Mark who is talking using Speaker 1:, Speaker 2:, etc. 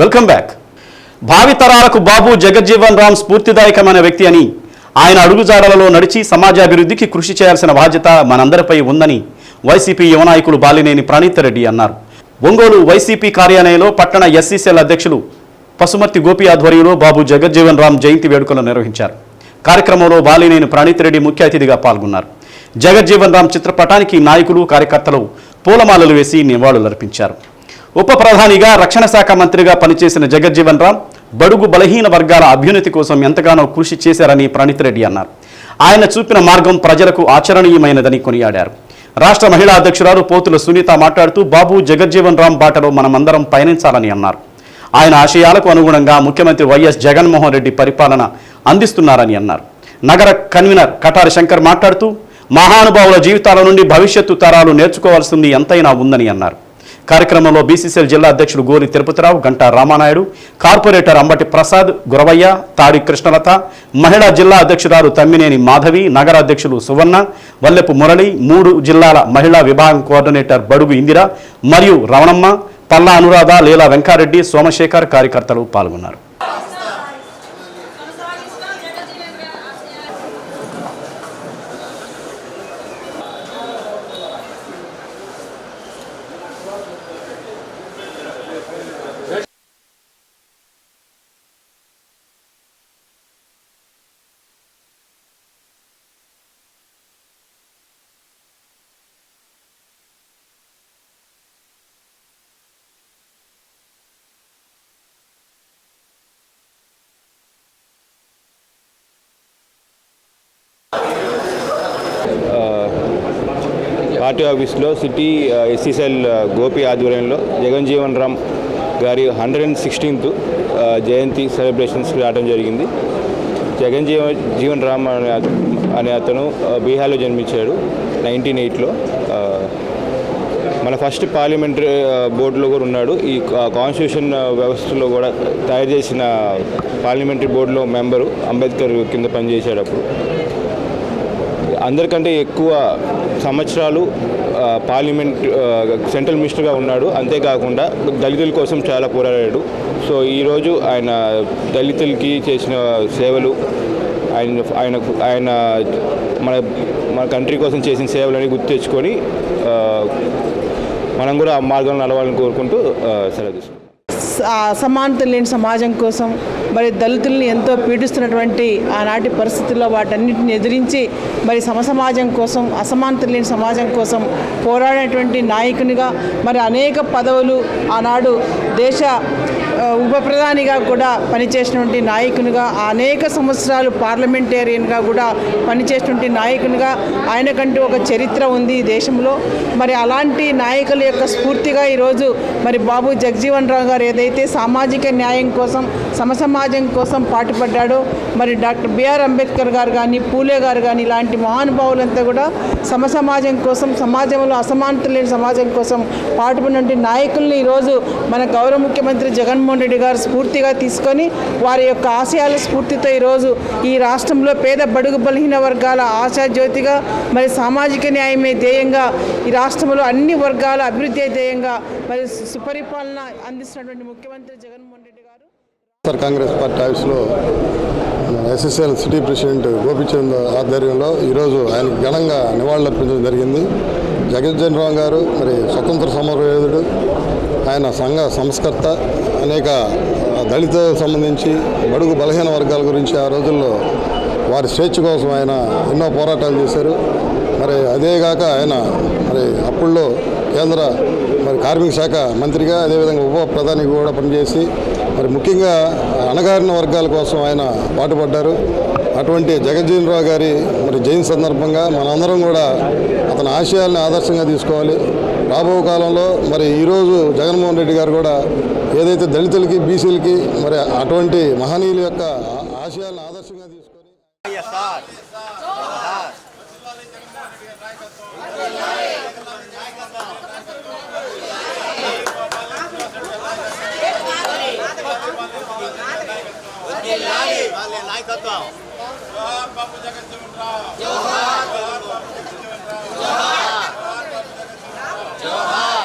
Speaker 1: Welcome back భావితరాలకు బాబు జగజ్జీవన్ రామ్ స్ఫూర్తిదాయకమైన వ్యక్తి అని ఆయన అడుగుజాడలలో నడిచి సమాజాభివృద్ధికి కృషి చేయాల్సిన బాధ్యత మనందరిపై ఉందని వైసీపీ యువనాయకులు బాలినేని ప్రణీత్ రెడ్డి అన్నారు. ఒంగోలు వైసీపీ కార్యాలయంలో పట్టణ ఎస్సీసీఎల్ అధ్యక్షులు పసుమర్తి గోపి ఆధ్వర్యంలో బాబు జగజ్జీవన్ రామ్ జయంతి వేడుకలు నిర్వహించారు. కార్యక్రమంలో బాలినేని ప్రణీత్ రెడ్డి ముఖ్య అతిథిగా పాల్గొన్నారు. జగజ్జీవన్ రామ్ చిత్రపటానికి నాయకులు కార్యకర్తలు పూలమాలలు వేసి నివాళులర్పించారు. ఉప ప్రధానిగా రక్షణ శాఖ మంత్రిగా పనిచేసిన జగజ్జీవన్ రామ్ బడుగు బలహీన వర్గాల అభ్యున్నతి కోసం ఎంతగానో కృషి చేశారని ప్రణీత్ రెడ్డి అన్నారు. ఆయన చూపిన మార్గం ప్రజలకు ఆచరణీయమైనదని కొనియాడారు. రాష్ట్ర మహిళా అధ్యక్షురాలు పోతుల సునీత మాట్లాడుతూ బాబు జగజ్జీవన్ రామ్ బాటలో మనమందరం పయనించాలని అన్నారు. ఆయన ఆశయాలకు అనుగుణంగా ముఖ్యమంత్రి వైఎస్ జగన్మోహన్ రెడ్డి పరిపాలన అందిస్తున్నారని అన్నారు. నగర కన్వీనర్ కటారి శంకర్ మాట్లాడుతూ మహానుభావుల జీవితాల నుండి భవిష్యత్తు తరాలు నేర్చుకోవాల్సింది ఎంతైనా ఉందని అన్నారు. కార్యక్రమంలో బీసీసీఎల్ జిల్లా అధ్యక్షుడు గోరి తిరుపతిరావు గంటా రామానాయుడు కార్పొరేటర్ అంబటి ప్రసాద్ గురవయ్య తాడి కృష్ణలత మహిళా జిల్లా అధ్యక్షురాలు తమ్మినేని మాధవి నగర అధ్యక్షులు సువర్ణ వల్లెపు మురళి మూడు జిల్లాల మహిళా విభాగం కోఆర్డినేటర్ బడుగు ఇందిర మరియు రమణమ్మ పల్లా అనురాధ లీలా వెంకారెడ్డి సోమశేఖర్ కార్యకర్తలు పాల్గొన్నారు.
Speaker 2: పార్టీ ఆఫీస్లో సిటీ ఎస్సీసెల్ గోపి ఆధ్వర్యంలో జగన్ జీవన్ రామ్ గారి హండ్రెడ్ అండ్ సిక్స్టీన్త్ జయంతి సెలబ్రేషన్స్ రావడం జరిగింది. జగన్ జీవ జీవన్ రామ్ అనే అనే అతను బీహార్లో జన్మించాడు నైన్టీన్ ఎయిట్లో. మన ఫస్ట్ పార్లమెంటరీ బోర్డులో కూడా ఉన్నాడు. ఈ కాన్స్టిట్యూషన్ వ్యవస్థలో కూడా తయారు చేసిన పార్లమెంటరీ బోర్డులో మెంబరు అంబేద్కర్ కింద పనిచేశాడు అప్పుడు. అందరికంటే ఎక్కువ సంవత్సరాలు పార్లమెంట్ సెంట్రల్ మినిస్టర్గా ఉన్నాడు. అంతేకాకుండా దళితుల కోసం చాలా పోరాడాడు. సో ఈరోజు ఆయన దళితులకి చేసిన సేవలు ఆయన ఆయన ఆయన మన మన కంట్రీ కోసం చేసిన సేవలని గుర్తు తెచ్చుకొని మనం కూడా ఆ మార్గంలో నడవాలని కోరుకుంటూ సెలవు
Speaker 3: సమానత లేని సమాజం కోసం మరి దళితుల్ని ఎంతో పీడిస్తున్నటువంటి ఆనాటి పరిస్థితుల్లో వాటన్నిటిని ఎదిరించి మరి సమసమాజం కోసం అసమానత లేని సమాజం కోసం పోరాడినటువంటి నాయకునిగా మరి అనేక పదవులు ఆనాడు దేశ ఉప ప్రధానిగా కూడా పనిచేసినటువంటి నాయకునిగా అనేక సంవత్సరాలు పార్లమెంటేరియన్గా కూడా పనిచేసినటువంటి నాయకునిగా ఆయనకంటూ ఒక చరిత్ర ఉంది ఈ దేశంలో. మరి అలాంటి నాయకుల యొక్క స్ఫూర్తిగా ఈరోజు మరి బాబు జగజీవన్ రావు గారు ఏదైతే సామాజిక న్యాయం కోసం సమసమాజం కోసం పాటుపడ్డాడో మరి డాక్టర్ బిఆర్ అంబేద్కర్ గారు కానీ పూలే గారు కానీ ఇలాంటి మహానుభావులంతా కూడా సమసమాజం కోసం సమాజంలో అసమానత లేని సమాజం కోసం పాటుపడినటువంటి నాయకుల్ని ఈరోజు మన గౌరవ ముఖ్యమంత్రి జగన్ జగన్మోహన్ రెడ్డి గారు స్ఫూర్తిగా తీసుకొని వారి యొక్క ఆశయాల స్ఫూర్తితో ఈరోజు ఈ రాష్ట్రంలో పేద బడుగు బలహీన వర్గాల ఆశాజ్యోతిగా మరి సామాజిక న్యాయమే ధ్యేయంగా ఈ రాష్ట్రంలో అన్ని వర్గాల అభివృద్ధి ధ్యేయంగా మరి సుపరిపాలన అందిస్తున్నటువంటి ముఖ్యమంత్రి జగన్మోహన్ రెడ్డి గారు.
Speaker 4: సార్ కాంగ్రెస్ పార్టీ ఆఫీస్లో ఎస్ఎస్ఎల్ సిటీ ప్రెసిడెంట్ గోపిచంద్ ఆధ్వర్యంలో ఈరోజు ఆయనకు ఘనంగా నివాళులర్పించడం జరిగింది. జగజ్జన్ రావు గారు మరి స్వతంత్ర సమరయోధుడు ఆయన సంఘ సంస్కర్త అనేక దళిత సంబంధించి బడుగు బలహీన వర్గాల గురించి ఆ రోజుల్లో వారి స్వేచ్ఛ కోసం ఆయన ఎన్నో పోరాటాలు చేశారు. మరి అదేగాక ఆయన మరి అప్పుల్లో కేంద్ర మరి కార్మిక శాఖ మంత్రిగా అదేవిధంగా ఉప ప్రధానికి కూడా పనిచేసి మరి ముఖ్యంగా అణగారిన వర్గాల కోసం ఆయన పాటుపడ్డారు. అటువంటి జగజ్జీవన్ రావు గారి మరి జయంతి సందర్భంగా మనందరం కూడా అతని ఆశయాల్ని ఆదర్శంగా తీసుకోవాలి. రాబో కాలంలో మరి ఈరోజు జగన్మోహన్ రెడ్డి గారు కూడా ఏదైతే దళితులకి బీసీలకి మరి అటువంటి మహనీయుల యొక్క ఆశయాలను ఆదర్శంగా తీసుకొని
Speaker 5: জোহার জোহার